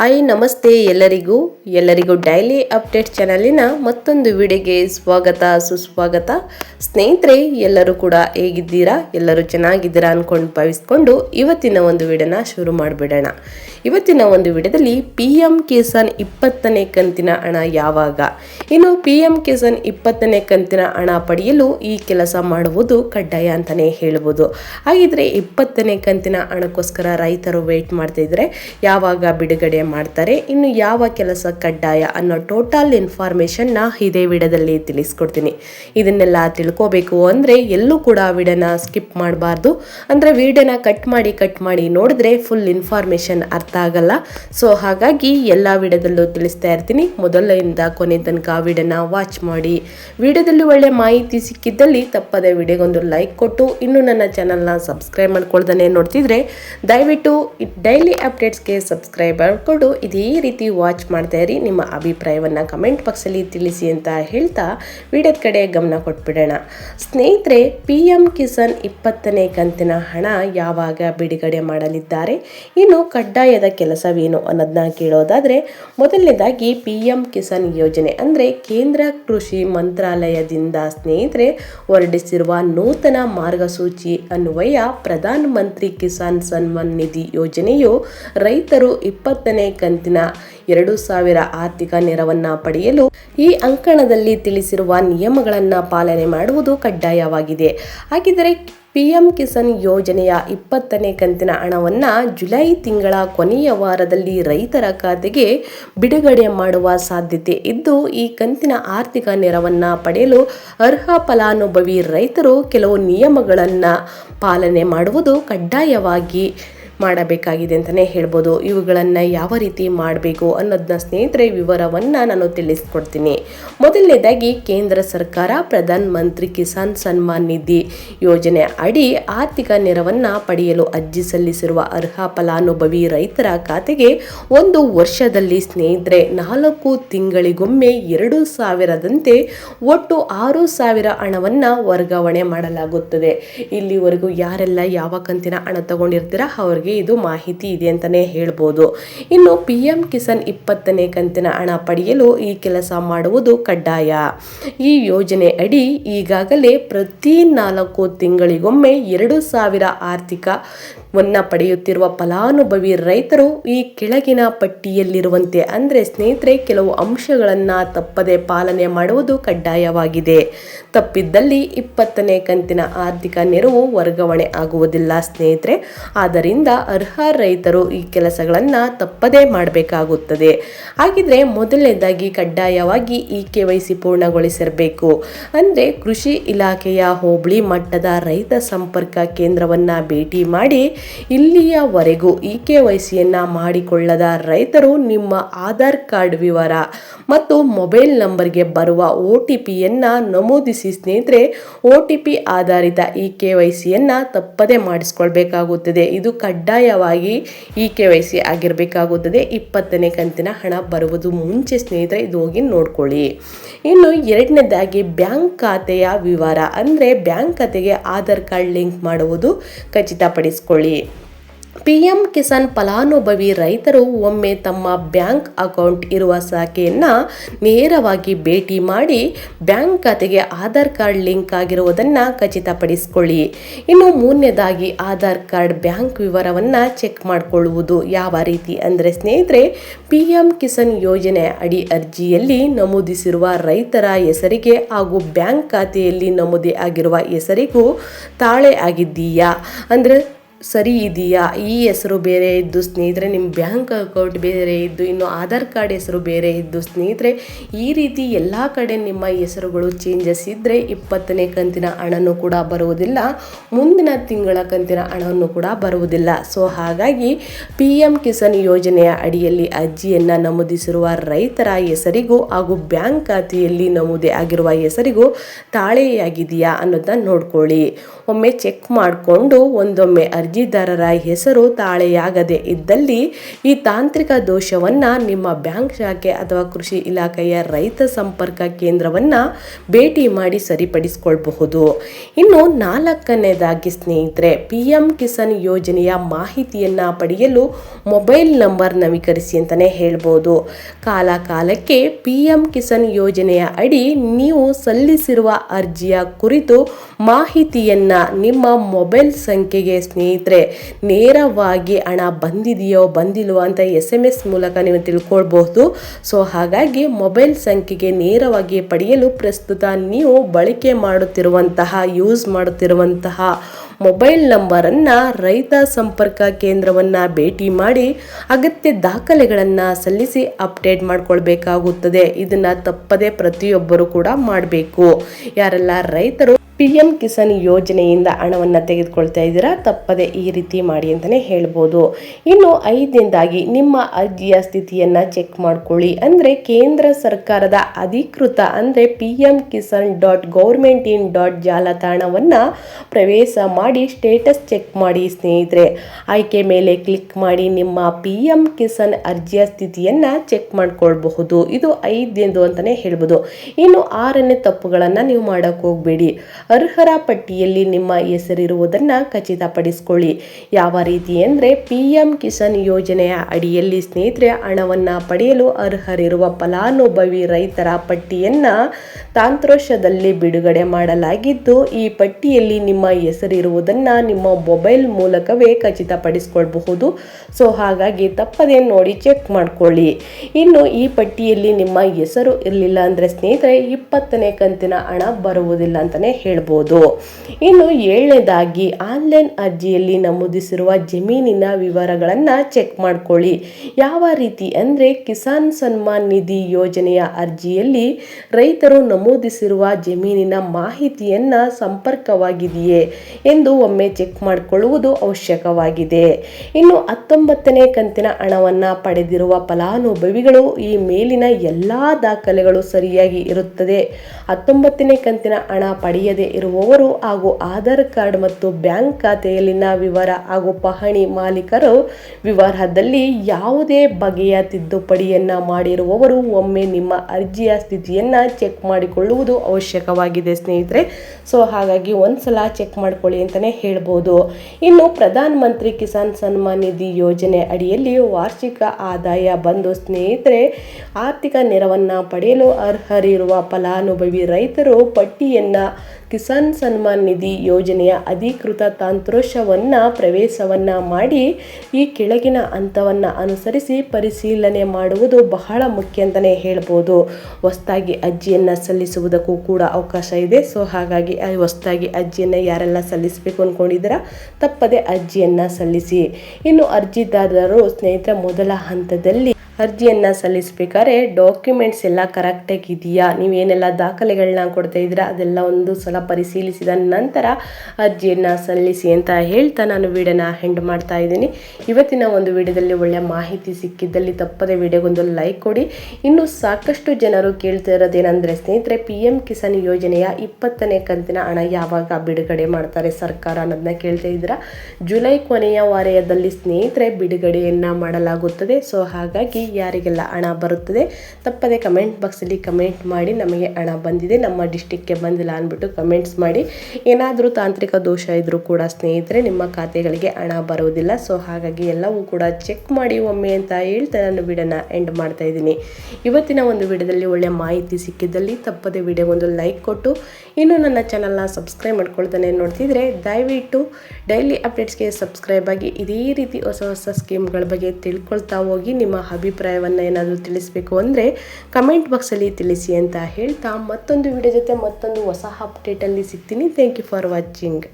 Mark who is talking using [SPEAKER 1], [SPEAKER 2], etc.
[SPEAKER 1] Hi, ನಮಸ್ತೆ ಎಲ್ಲರಿಗೂ. ಎಲ್ಲರಿಗೂ ಡೈಲಿ ಅಪ್ಡೇಟ್ ಚಾನಲಿನ ಮತ್ತೊಂದು ವಿಡಿಯೋಗೆ ಸ್ವಾಗತ, ಸುಸ್ವಾಗತ. ಸ್ನೇಹಿತರೆ, ಎಲ್ಲರೂ ಕೂಡ ಹೇಗಿದ್ದೀರಾ? ಎಲ್ಲರೂ ಚೆನ್ನಾಗಿದ್ದೀರಾ ಅಂದ್ಕೊಂಡು ಭಾವಿಸ್ಕೊಂಡು ಇವತ್ತಿನ ಒಂದು ವಿಡಿಯೋನ ಶುರು ಮಾಡಿಬಿಡೋಣ. ಇವತ್ತಿನ ಒಂದು ವಿಡಿಯೋದಲ್ಲಿ ಪಿ ಎಂ ಕಿಸಾನ್ ಇಪ್ಪತ್ತನೇ ಕಂತಿನ ಹಣ ಯಾವಾಗ? ಇನ್ನು ಪಿ ಎಂ ಕಿಸಾನ್ ಇಪ್ಪತ್ತನೇ ಕಂತಿನ ಹಣ ಪಡೆಯಲು ಈ ಕೆಲಸ ಮಾಡುವುದು ಕಡ್ಡಾಯ ಅಂತಲೇ ಹೇಳ್ಬೋದು. ಹಾಗಿದ್ರೆ ಇಪ್ಪತ್ತನೇ ಕಂತಿನ ಹಣಕ್ಕೋಸ್ಕರ ರೈತರು ವೇಟ್ ಮಾಡ್ತಾ ಇದ್ರೆ ಯಾವಾಗ ಬಿಡುಗಡೆ ಮಾಡ್ತಾರೆ. ಇನ್ನು ಯಾವ ಕೆಲಸ ಕಡ್ಡಾಯ ಅನ್ನೋ ಟೋಟಲ್ ಇನ್ಫಾರ್ಮೇಷನ್ನ ಇದೇ ವಿಡದಲ್ಲಿ ತಿಳಿಸ್ಕೊಡ್ತೀನಿ. ಇದನ್ನೆಲ್ಲ ತಿಳ್ಕೋಬೇಕು ಅಂದರೆ ಎಲ್ಲೂ ಕೂಡ ವಿಡನ ಸ್ಕಿಪ್ ಮಾಡಬಾರ್ದು. ಅಂದರೆ ವಿಡಿಯೋನ ಕಟ್ ಮಾಡಿ ಕಟ್ ಮಾಡಿ ನೋಡಿದ್ರೆ ಫುಲ್ ಇನ್ಫಾರ್ಮೇಷನ್ ಅರ್ಥ ಆಗಲ್ಲ. ಸೊ ಹಾಗಾಗಿ ಎಲ್ಲ ವಿಡದಲ್ಲೂ ತಿಳಿಸ್ತಾ ಇರ್ತೀನಿ. ಮೊದಲಿಂದ ಕೊನೆ ತನಕ ವಿಡನ ವಾಚ್ ಮಾಡಿ. ವಿಡಿಯೋದಲ್ಲಿ ಒಳ್ಳೆ ಮಾಹಿತಿ ಸಿಕ್ಕಿದ್ದಲ್ಲಿ ತಪ್ಪದೆ ವಿಡಿಯೋಗೊಂದು ಲೈಕ್ ಕೊಟ್ಟು, ಇನ್ನು ನನ್ನ ಚಾನಲ್ನ ಸಬ್ಸ್ಕ್ರೈಬ್ ಮಾಡ್ಕೊಳ್ತಾನೆ ನೋಡ್ತಿದ್ರೆ ದಯವಿಟ್ಟು ಡೈಲಿ ಅಪ್ಡೇಟ್ಸ್ಗೆ ಸಬ್ಸ್ಕ್ರೈಬ್ ಮಾಡಿಕೊಂಡು ಇದೇ ರೀತಿ ವಾಚ್ ಮಾಡ್ತಾ ಇರಿ. ನಿಮ್ಮ ಅಭಿಪ್ರಾಯವನ್ನು ಕಮೆಂಟ್ ಬಾಕ್ಸಲ್ಲಿ ತಿಳಿಸಿ ಅಂತ ಹೇಳ್ತಾ ವಿಡಿಯೋದ ಕಡೆ ಗಮನ ಕೊಟ್ಬಿಡೋಣ. ಸ್ನೇಹಿತರೆ ಪಿ ಎಂ ಕಿಸಾನ್ ಇಪ್ಪತ್ತನೇ ಕಂತಿನ ಹಣ ಯಾವಾಗ ಬಿಡುಗಡೆ ಮಾಡಲಿದ್ದಾರೆ? ಇನ್ನು ಕಡ್ಡಾಯದ ಕೆಲಸವೇನು ಅನ್ನೋದನ್ನ ಕೇಳೋದಾದರೆ, ಮೊದಲನೇದಾಗಿ ಪಿ ಎಂ ಕಿಸಾನ್ ಯೋಜನೆ ಅಂದರೆ ಕೇಂದ್ರ ಕೃಷಿ ಮಂತ್ರಾಲಯದಿಂದ ಸ್ನೇಹಿತರೆ ಹೊರಡಿಸಿರುವ ನೂತನ ಮಾರ್ಗಸೂಚಿ ಅನ್ವಯ ಪ್ರಧಾನ ಮಂತ್ರಿ ಕಿಸಾನ್ ಸನ್ಮಾನ್ ನಿಧಿ ಯೋಜನೆಯು ರೈತರು ಇಪ್ಪತ್ತನೇ ಕಂತಿನ ಎರಡು ಸಾವಿರ ಆರ್ಥಿಕ ನೆರವನ್ನು ಪಡೆಯಲು ಈ ಅಂಕಣದಲ್ಲಿ ತಿಳಿಸಿರುವ ನಿಯಮಗಳನ್ನು ಪಾಲನೆ ಮಾಡುವುದು ಕಡ್ಡಾಯವಾಗಿದೆ. ಹಾಗಿದ್ದರೆ ಪಿ ಎಂ ಕಿಸಾನ್ ಯೋಜನೆಯ ಇಪ್ಪತ್ತನೇ ಕಂತಿನ ಹಣವನ್ನು ಜುಲೈ ತಿಂಗಳ ಕೊನೆಯ ವಾರದಲ್ಲಿ ರೈತರ ಖಾತೆಗೆ ಬಿಡುಗಡೆ ಮಾಡುವ ಸಾಧ್ಯತೆ ಇದ್ದು, ಈ ಕಂತಿನ ಆರ್ಥಿಕ ನೆರವನ್ನು ಪಡೆಯಲು ಅರ್ಹ ಫಲಾನುಭವಿ ರೈತರು ಕೆಲವು ನಿಯಮಗಳನ್ನು ಪಾಲನೆ ಮಾಡುವುದು ಕಡ್ಡಾಯವಾಗಿ ಮಾಡಬೇಕಾಗಿದೆ ಅಂತಲೇ ಹೇಳ್ಬೋದು. ಇವುಗಳನ್ನು ಯಾವ ರೀತಿ ಮಾಡಬೇಕು ಅನ್ನೋದನ್ನ ಸ್ನೇಹಿತರೆ ವಿವರವನ್ನು ನಾನು ತಿಳಿಸ್ಕೊಡ್ತೀನಿ. ಮೊದಲನೇದಾಗಿ ಕೇಂದ್ರ ಸರ್ಕಾರ, ಪ್ರಧಾನ ಮಂತ್ರಿ ಕಿಸಾನ್ ಸನ್ಮಾನ್ ನಿಧಿ ಯೋಜನೆ ಅಡಿ ಆರ್ಥಿಕ ನೆರವನ್ನು ಪಡೆಯಲು ಅರ್ಜಿ ಸಲ್ಲಿಸಿರುವ ಅರ್ಹ ಫಲಾನುಭವಿ ರೈತರ ಖಾತೆಗೆ ಒಂದು ವರ್ಷದಲ್ಲಿ ಸ್ನೇಹಿತರೆ ನಾಲ್ಕು ತಿಂಗಳಿಗೊಮ್ಮೆ ಎರಡು ಸಾವಿರದಂತೆ ಒಟ್ಟು ಆರು ಸಾವಿರ ಹಣವನ್ನು ವರ್ಗಾವಣೆ ಮಾಡಲಾಗುತ್ತದೆ. ಇಲ್ಲಿವರೆಗೂ ಯಾರೆಲ್ಲ ಯಾವ ಕಂತಿನ ಹಣ ತಗೊಂಡಿರ್ತೀರಾ, ಅವ್ರಿಗೆ ಇದು ಮಾಹಿತಿ ಇದೆ ಅಂತಲೇ ಹೇಳ್ಬೋದು. ಇನ್ನು ಪಿ ಎಂ ಕಿಸಾನ್ ಇಪ್ಪತ್ತನೇ ಕಂತಿನ ಹಣ ಪಡೆಯಲು ಈ ಕೆಲಸ ಮಾಡುವುದು ಕಡ್ಡಾಯ. ಈ ಯೋಜನೆ ಅಡಿ ಈಗಾಗಲೇ ಪ್ರತಿ ನಾಲ್ಕು ತಿಂಗಳಿಗೊಮ್ಮೆ ಎರಡು ಸಾವಿರ ಆರ್ಥಿಕ ವನ್ನ ಪಡೆಯುತ್ತಿರುವ ಫಲಾನುಭವಿ ರೈತರು ಈ ಕೆಳಗಿನ ಪಟ್ಟಿಯಲ್ಲಿರುವಂತೆ ಅಂದರೆ ಸ್ನೇಹಿತರೆ ಕೆಲವು ಅಂಶಗಳನ್ನು ತಪ್ಪದೆ ಪಾಲನೆ ಮಾಡುವುದು ಕಡ್ಡಾಯವಾಗಿದೆ. ತಪ್ಪಿದ್ದಲ್ಲಿ ಇಪ್ಪತ್ತನೇ ಕಂತಿನ ಆರ್ಥಿಕ ನೆರವು ವರ್ಗಾವಣೆ ಆಗುವುದಿಲ್ಲ ಸ್ನೇಹಿತರೆ. ಆದ್ದರಿಂದ ಅರ್ಹ ರೈತರು ಈ ಕೆಲಸಗಳನ್ನು ತಪ್ಪದೇ ಮಾಡಬೇಕಾಗುತ್ತದೆ. ಹಾಗಿದ್ರೆ ಮೊದಲನೇದಾಗಿ ಕಡ್ಡಾಯವಾಗಿ ಈ ಕೆ ವೈ ಸಿ ಪೂರ್ಣಗೊಳಿಸಿರಬೇಕು. ಅಂದರೆ ಕೃಷಿ ಇಲಾಖೆಯ ಹೋಬಳಿ ಮಟ್ಟದ ರೈತ ಸಂಪರ್ಕ ಕೇಂದ್ರವನ್ನು ಭೇಟಿ ಮಾಡಿ ಇಲ್ಲಿಯವರೆಗೂ ಈ ಕೆ ವೈ ಸಿಯನ್ನು ಮಾಡಿಕೊಳ್ಳದ ರೈತರು ನಿಮ್ಮ ಆಧಾರ್ ಕಾರ್ಡ್ ವಿವರ ಮತ್ತು ಮೊಬೈಲ್ ನಂಬರ್ಗೆ ಬರುವ ಒ ಟಿ ಪಿಯನ್ನು ನಮೂದಿಸಿ ಸ್ನೇಹಿತರೆ, ಒ ಟಿ ಪಿ ಆಧಾರಿತ ಈ ಕೆ ವೈ ಸಿಯನ್ನು ತಪ್ಪದೇ ಮಾಡಿಸ್ಕೊಳ್ಬೇಕಾಗುತ್ತದೆ. ಇದು ಕಡ್ಡಾಯವಾಗಿ ಇ ಕೆ ವೈ ಸಿ ಆಗಿರಬೇಕಾಗುತ್ತದೆ. ಇಪ್ಪತ್ತನೇ ಕಂತಿನ ಹಣ ಬರುವುದು ಮುಂಚೆ ಸ್ನೇಹಿತರೆ, ಇದು ಹೋಗಿ ನೋಡ್ಕೊಳ್ಳಿ. ಇನ್ನು ಎರಡನೇದಾಗಿ ಬ್ಯಾಂಕ್ ಖಾತೆಯ ವಿವರ. ಅಂದರೆ ಬ್ಯಾಂಕ್ ಖಾತೆಗೆ ಆಧಾರ್ ಕಾರ್ಡ್ ಲಿಂಕ್ ಮಾಡುವುದು ಖಚಿತಪಡಿಸಿಕೊಳ್ಳಿ. ಪಿ ಎಂ ಕಿಸಾನ್ ಫಲಾನುಭವಿ ರೈತರು ಒಮ್ಮೆ ತಮ್ಮ ಬ್ಯಾಂಕ್ ಅಕೌಂಟ್ ಇರುವ ಶಾಖೆಯನ್ನು ನೇರವಾಗಿ ಭೇಟಿ ಮಾಡಿ ಬ್ಯಾಂಕ್ ಖಾತೆಗೆ ಆಧಾರ್ ಕಾರ್ಡ್ ಲಿಂಕ್ ಆಗಿರುವುದನ್ನು ಖಚಿತಪಡಿಸಿಕೊಳ್ಳಿ. ಇನ್ನು ಮೂರನೇದಾಗಿ ಆಧಾರ್ ಕಾರ್ಡ್ ಬ್ಯಾಂಕ್ ವಿವರವನ್ನು ಚೆಕ್ ಮಾಡಿಕೊಳ್ಳುವುದು ಯಾವ ರೀತಿ ಅಂದರೆ ಸ್ನೇಹಿತರೆ ಪಿ ಎಂ ಕಿಸಾನ್ ಯೋಜನೆ ಅಡಿ ಅರ್ಜಿಯಲ್ಲಿ ನಮೂದಿಸಿರುವ ರೈತರ ಹೆಸರಿಗೆ ಹಾಗೂ ಬ್ಯಾಂಕ್ ಖಾತೆಯಲ್ಲಿ ನಮೂದಿ ಆಗಿರುವ ಹೆಸರಿಗೂ ತಾಳೆ ಆಗಿದ್ದೀಯಾ? ಅಂದರೆ ಸರಿ ಇದೆಯಾ? ಈ ಹೆಸರು ಬೇರೆ ಇದ್ದು ಸ್ನೇಹಿತರೆ, ನಿಮ್ಮ ಬ್ಯಾಂಕ್ ಅಕೌಂಟ್ ಬೇರೆ ಇದ್ದು, ಇನ್ನು ಆಧಾರ್ ಕಾರ್ಡ್ ಹೆಸರು ಬೇರೆ ಇದ್ದು ಸ್ನೇಹಿತರೆ, ಈ ರೀತಿ ಎಲ್ಲ ಕಡೆ ನಿಮ್ಮ ಹೆಸರುಗಳು ಚೇಂಜಸ್ ಇದ್ದರೆ ಇಪ್ಪತ್ತನೇ ಕಂತಿನ ಹಣನೂ ಕೂಡ ಬರುವುದಿಲ್ಲ, ಮುಂದಿನ ತಿಂಗಳ ಕಂತಿನ ಹಣವನ್ನು ಕೂಡ ಬರುವುದಿಲ್ಲ. ಸೊ ಹಾಗಾಗಿ ಪಿ ಎಂ ಕಿಸಾನ್ ಯೋಜನೆಯ ಅಡಿಯಲ್ಲಿ ಅರ್ಜಿಯನ್ನು ನಮೂದಿಸಿರುವ ರೈತರ ಹೆಸರಿಗೂ ಹಾಗೂ ಬ್ಯಾಂಕ್ ಖಾತೆಯಲ್ಲಿ ನಮೂದಿ ಆಗಿರುವ ಹೆಸರಿಗೂ ತಾಳೆಯಾಗಿದೆಯಾ ಅನ್ನೋದನ್ನ ನೋಡ್ಕೊಳ್ಳಿ. ಒಮ್ಮೆ ಚೆಕ್ ಮಾಡಿಕೊಂಡು ಒಂದೊಮ್ಮೆ ಅರ್ಜಿ ಅರ್ಜಿದಾರರ ಹೆಸರು ತಾಳೆಯಾಗದೆ ಇದ್ದಲ್ಲಿ ಈ ತಾಂತ್ರಿಕ ದೋಷವನ್ನು ನಿಮ್ಮ ಬ್ಯಾಂಕ್ ಶಾಖೆ ಅಥವಾ ಕೃಷಿ ಇಲಾಖೆಯ ರೈತ ಸಂಪರ್ಕ ಕೇಂದ್ರವನ್ನು ಭೇಟಿ ಮಾಡಿ ಸರಿಪಡಿಸಿಕೊಳ್ಬಹುದು. ಇನ್ನು ನಾಲ್ಕನೇದಾಗಿ ಸ್ನೇಹಿತರೆ ಪಿ ಎಂ ಕಿಸಾನ್ ಯೋಜನೆಯ ಮಾಹಿತಿಯನ್ನು ಪಡೆಯಲು ಮೊಬೈಲ್ ನಂಬರ್ ನವೀಕರಿಸಿ ಅಂತಲೇ ಹೇಳ್ಬೋದು. ಕಾಲ ಕಾಲಕ್ಕೆ ಪಿ ಎಂ ಕಿಸಾನ್ ಯೋಜನೆಯ ಅಡಿ ನೀವು ಸಲ್ಲಿಸಿರುವ ಅರ್ಜಿಯ ಕುರಿತು ಮಾಹಿತಿಯನ್ನು ನಿಮ್ಮ ಮೊಬೈಲ್ ಸಂಖ್ಯೆಗೆ ಸ್ನೇಹಿತರೆ ನೇರವಾಗಿ ಹಣ ಬಂದಿದೆಯೋ, ಬಂದಿಲ್ವೋ ಅಂತ ಎಸ್ ಎಂ ಎಸ್ ಮೂಲಕ ನೀವು ತಿಳ್ಕೊಳ್ಬಹುದು. ಸೊ ಹಾಗಾಗಿ ಮೊಬೈಲ್ ಸಂಖ್ಯೆಗೆ ನೇರವಾಗಿ ಪಡೆಯಲು ಪ್ರಸ್ತುತ ನೀವು ಬಳಕೆ ಮಾಡುತ್ತಿರುವಂತಹ ಯೂಸ್ ಮಾಡುತ್ತಿರುವಂತಹ ಮೊಬೈಲ್ ನಂಬರನ್ನು ರೈತ ಸಂಪರ್ಕ ಕೇಂದ್ರವನ್ನು ಭೇಟಿ ಮಾಡಿ ಅಗತ್ಯ ದಾಖಲೆಗಳನ್ನು ಸಲ್ಲಿಸಿ ಅಪ್ಡೇಟ್ ಮಾಡಿಕೊಳ್ಬೇಕಾಗುತ್ತದೆ. ಇದನ್ನು ತಪ್ಪದೆ ಪ್ರತಿಯೊಬ್ಬರು ಕೂಡ ಮಾಡಬೇಕು. ಯಾರೆಲ್ಲ ರೈತರು ಪಿ ಎಂ ಕಿಸಾನ್ ಯೋಜನೆಯಿಂದ ಹಣವನ್ನು ತೆಗೆದುಕೊಳ್ತಾ ಇದ್ದೀರಾ? ತಪ್ಪದೆ ಈ ರೀತಿ ಮಾಡಿ ಅಂತಲೇ ಹೇಳ್ಬೋದು. ಇನ್ನು ಐದನೇದಾಗಿ ನಿಮ್ಮ ಅರ್ಜಿಯ ಸ್ಥಿತಿಯನ್ನು ಚೆಕ್ ಮಾಡ್ಕೊಳ್ಳಿ. ಅಂದರೆ ಕೇಂದ್ರ ಸರ್ಕಾರದ ಅಧಿಕೃತ ಅಂದರೆ P M Kisan dot government in dot ಜಾಲತಾಣವನ್ನು ಪ್ರವೇಶ ಮಾಡಿ ಸ್ಟೇಟಸ್ ಚೆಕ್ ಮಾಡಿ ಸ್ನೇಹಿತರೆ. ಆಯ್ಕೆ ಮೇಲೆ ಕ್ಲಿಕ್ ಮಾಡಿ ನಿಮ್ಮ ಪಿ ಎಂ ಕಿಸಾನ್ ಅರ್ಜಿಯ ಸ್ಥಿತಿಯನ್ನು ಚೆಕ್ ಮಾಡ್ಕೊಳ್ಬಹುದು. ಇದು ಐದನೇದು ಅಂತಲೇ ಹೇಳ್ಬೋದು. ಇನ್ನು ಆರನೇ ತಪ್ಪುಗಳನ್ನು ನೀವು ಮಾಡೋಕ್ಕೆ ಹೋಗಬೇಡಿ. ಅರ್ಹರ ಪಟ್ಟಿಯಲ್ಲಿ ನಿಮ್ಮ ಹೆಸರಿರುವುದನ್ನು ಖಚಿತಪಡಿಸಿಕೊಳ್ಳಿ. ಯಾವ ರೀತಿ ಅಂದರೆ ಪಿ ಎಂ ಕಿಸಾನ್ ಯೋಜನೆಯ ಅಡಿಯಲ್ಲಿ ಸ್ನೇಹಿತರೆ ಹಣವನ್ನು ಪಡೆಯಲು ಅರ್ಹರಿರುವ ಫಲಾನುಭವಿ ರೈತರ ಪಟ್ಟಿಯನ್ನು ತಾಂತ್ರೋಶದಲ್ಲಿ ಬಿಡುಗಡೆ ಮಾಡಲಾಗಿದ್ದು, ಈ ಪಟ್ಟಿಯಲ್ಲಿ ನಿಮ್ಮ ಹೆಸರಿರುವುದನ್ನು ನಿಮ್ಮ ಮೊಬೈಲ್ ಮೂಲಕವೇ ಖಚಿತಪಡಿಸಿಕೊಳ್ಳಬಹುದು. ಸೊ, ಹಾಗಾಗಿ ತಪ್ಪದೇ ನೋಡಿ ಚೆಕ್ ಮಾಡಿಕೊಳ್ಳಿ. ಇನ್ನು ಈ ಪಟ್ಟಿಯಲ್ಲಿ ನಿಮ್ಮ ಹೆಸರು ಇರಲಿಲ್ಲ ಅಂದರೆ ಸ್ನೇಹಿತರೆ ಇಪ್ಪತ್ತನೇ ಕಂತಿನ ಹಣ ಬರುವುದಿಲ್ಲ ಅಂತಲೇ ಹೇಳ್ಬೋದು. ಇನ್ನು ಏಳನೇದಾಗಿ, ಆನ್ಲೈನ್ ಅರ್ಜಿಯಲ್ಲಿ ನಮೂದಿಸಿರುವ ಜಮೀನಿನ ವಿವರಗಳನ್ನು ಚೆಕ್ ಮಾಡ್ಕೊಳ್ಳಿ. ಯಾವ ರೀತಿ ಅಂದರೆ ಕಿಸಾನ್ ಸನ್ಮಾನ್ ನಿಧಿ ಯೋಜನೆಯ ಅರ್ಜಿಯಲ್ಲಿ ರೈತರು ನಮೂದಿಸಿರುವ ಜಮೀನಿನ ಮಾಹಿತಿಯನ್ನು ಸಂಪರ್ಕವಾಗಿದೆಯೇ ಎಂದು ಒಮ್ಮೆ ಚೆಕ್ ಮಾಡಿಕೊಳ್ಳುವುದು ಅವಶ್ಯಕವಾಗಿದೆ. ಇನ್ನು ಹತ್ತೊಂಬತ್ತನೇ ಕಂತಿನ ಹಣವನ್ನು ಪಡೆದಿರುವ ಫಲಾನುಭವಿಗಳು ಈ ಮೇಲಿನ ಎಲ್ಲ ದಾಖಲೆಗಳು ಸರಿಯಾಗಿ ಇರುತ್ತದೆ. ಹತ್ತೊಂಬತ್ತನೇ ಕಂತಿನ ಹಣ ಪಡೆಯದೇ ಇರುವವರು ಹಾಗೂ ಆಧಾರ್ ಕಾರ್ಡ್ ಮತ್ತು ಬ್ಯಾಂಕ್ ಖಾತೆಯಲ್ಲಿನ ವಿವರ ಹಾಗೂ ಪಹಣಿ ಮಾಲೀಕರು ವಿವರದಲ್ಲಿ ಯಾವುದೇ ಬಗೆಯ ತಿದ್ದುಪಡಿಯನ್ನು ಮಾಡಿರುವವರು ಒಮ್ಮೆ ನಿಮ್ಮ ಅರ್ಜಿಯ ಸ್ಥಿತಿಯನ್ನು ಚೆಕ್ ಮಾಡಿಕೊಳ್ಳುವುದು ಅವಶ್ಯಕವಾಗಿದೆ ಸ್ನೇಹಿತರೆ. ಸೊ ಹಾಗಾಗಿ ಒಂದ್ಸಲ ಚೆಕ್ ಮಾಡ್ಕೊಳ್ಳಿ ಅಂತಲೇ ಹೇಳ್ಬೋದು. ಇನ್ನು ಪ್ರಧಾನ ಮಂತ್ರಿ ಕಿಸಾನ್ ಸನ್ಮಾನ್ ನಿಧಿ ಯೋಜನೆ ಅಡಿಯಲ್ಲಿ ವಾರ್ಷಿಕ ಆದಾಯ ಬಂದು ಸ್ನೇಹಿತರೆ, ಆರ್ಥಿಕ ನೆರವನ್ನು ಪಡೆಯಲು ಅರ್ಹರಿರುವ ಫಲಾನುಭವಿ ರೈತರು ಪಟ್ಟಿಯನ್ನು ಕಿಸಾನ್ ಸನ್ಮಾನ್ ನಿಧಿ ಯೋಜನೆಯ ಅಧಿಕೃತ ತಾಂತ್ರೋಶವನ್ನು ಪ್ರವೇಶವನ್ನು ಮಾಡಿ ಈ ಕೆಳಗಿನ ಹಂತವನ್ನು ಅನುಸರಿಸಿ ಪರಿಶೀಲನೆ ಮಾಡುವುದು ಬಹಳ ಮುಖ್ಯ ಅಂತಲೇ ಹೇಳ್ಬೋದು. ಹೊಸ್ತಾಗಿ ಅಜ್ಜಿಯನ್ನು ಸಲ್ಲಿಸುವುದಕ್ಕೂ ಕೂಡ ಅವಕಾಶ ಇದೆ. ಸೊ ಹಾಗಾಗಿ ಹೊಸ್ತಾಗಿ ಅಜ್ಜಿಯನ್ನು ಯಾರೆಲ್ಲ ಸಲ್ಲಿಸಬೇಕು ಅಂದ್ಕೊಂಡಿದ್ದೀರಾ ತಪ್ಪದೆ ಅರ್ಜಿಯನ್ನು ಸಲ್ಲಿಸಿ. ಇನ್ನು ಅರ್ಜಿದಾರರು ಸ್ನೇಹಿತರ ಮೊದಲ ಹಂತದಲ್ಲಿ ಅರ್ಜಿಯನ್ನು ಸಲ್ಲಿಸಬೇಕಾದ್ರೆ ಡಾಕ್ಯುಮೆಂಟ್ಸ್ ಎಲ್ಲ ಕರೆಕ್ಟಾಗಿ ಇದೆಯಾ? ನೀವೇನೆಲ್ಲ ದಾಖಲೆಗಳನ್ನ ಕೊಡ್ತಾ ಇದ್ದೀರಾ? ಅದೆಲ್ಲ ಒಂದು ಸಲ ಪರಿಶೀಲಿಸಿದ ನಂತರ ಅರ್ಜಿಯನ್ನು ಸಲ್ಲಿಸಿ ಅಂತ ಹೇಳ್ತಾ ನಾನು ವಿಡಿಯೋನ ಹೆಂಡ್ ಮಾಡ್ತಾ ಇದ್ದೀನಿ. ಇವತ್ತಿನ ಒಂದು ವಿಡಿಯೋದಲ್ಲಿ ಒಳ್ಳೆಯ ಮಾಹಿತಿ ಸಿಕ್ಕಿದ್ದಲ್ಲಿ ತಪ್ಪದೆ ವಿಡಿಯೋಗೊಂದು ಲೈಕ್ ಕೊಡಿ. ಇನ್ನು ಸಾಕಷ್ಟು ಜನರು ಕೇಳ್ತಾ ಇರೋದೇನೆಂದರೆ ಸ್ನೇಹಿತರೆ ಪಿ ಎಂ ಕಿಸಾನ್ ಯೋಜನೆಯ ಇಪ್ಪತ್ತನೇ ಕಂತಿನ ಹಣ ಯಾವಾಗ ಬಿಡುಗಡೆ ಮಾಡ್ತಾರೆ ಸರ್ಕಾರ ಅನ್ನೋದನ್ನ ಕೇಳ್ತಾ ಇದ್ದೀರಾ? ಜುಲೈ ಕೊನೆಯ ವಾರದಲ್ಲಿ ಸ್ನೇಹಿತರೆ ಬಿಡುಗಡೆಯನ್ನು ಮಾಡಲಾಗುತ್ತದೆ. ಸೊ ಹಾಗಾಗಿ ಯಾರಿಗೆಲ್ಲ ಹಣ ಬರುತ್ತದೆ, ತಪ್ಪದೆ ಕಮೆಂಟ್ ಬಾಕ್ಸಲ್ಲಿ ಕಮೆಂಟ್ ಮಾಡಿ ನಮಗೆ ಹಣ ಬಂದಿದೆ. ನಮ್ಮ ಡಿಸ್ಟಿಕ್ಗೆ ಬಂದಿಲ್ಲ ಅಂದ್ಬಿಟ್ಟು ಕಮೆಂಟ್ಸ್ ಮಾಡಿ. ಏನಾದರೂ ತಾಂತ್ರಿಕ ದೋಷ ಇದ್ದರೂ ಕೂಡ ಸ್ನೇಹಿತರೆ, ನಿಮ್ಮ ಖಾತೆಗಳಿಗೆ ಹಣ ಬರುವುದಿಲ್ಲ. ಸೊ ಹಾಗಾಗಿ ಎಲ್ಲವೂ ಕೂಡ ಚೆಕ್ ಮಾಡಿ ಒಮ್ಮೆ ಅಂತ ಹೇಳ್ತಾ ನಾನು ವಿಡಿಯೋನ ಎಂಡ್ ಮಾಡ್ತಾ ಇದ್ದೀನಿ. ಇವತ್ತಿನ ಒಂದು ವಿಡಿಯೋದಲ್ಲಿ ಒಳ್ಳೆಯ ಮಾಹಿತಿ ಸಿಕ್ಕಿದ್ದಲ್ಲಿ ತಪ್ಪದೆ ವಿಡಿಯೋಗೊಂದು ಲೈಕ್ ಕೊಟ್ಟು ಇನ್ನು ನನ್ನ ಚಾನಲ್ನ ಸಬ್ಸ್ಕ್ರೈಬ್ ಮಾಡ್ಕೊಳ್ತಾನೆ ನೋಡ್ತಿದ್ರೆ ದಯವಿಟ್ಟು ಡೈಲಿ ಅಪ್ಡೇಟ್ಸ್ಗೆ ಸಬ್ಸ್ಕ್ರೈಬ್ ಆಗಿ ಇದೇ ರೀತಿ ಹೊಸ ಹೊಸ ಸ್ಕೀಮ್ಗಳ ಬಗ್ಗೆ ತಿಳ್ಕೊಳ್ತಾ ಹೋಗಿ ನಿಮ್ಮ ಅಭಿಪ್ರಾಯವನ್ನು ಏನಾದರೂ ತಿಳಿಸಬೇಕು ಅಂದರೆ ಕಮೆಂಟ್ ಬಾಕ್ಸಲ್ಲಿ ತಿಳಿಸಿ ಅಂತ ಹೇಳ್ತಾ ಮತ್ತೊಂದು ವಿಡಿಯೋ ಜೊತೆ ಮತ್ತೊಂದು ಹೊಸ ಅಪ್ಡೇಟಲ್ಲಿ ಸಿಗ್ತೀನಿ. Thank you for watching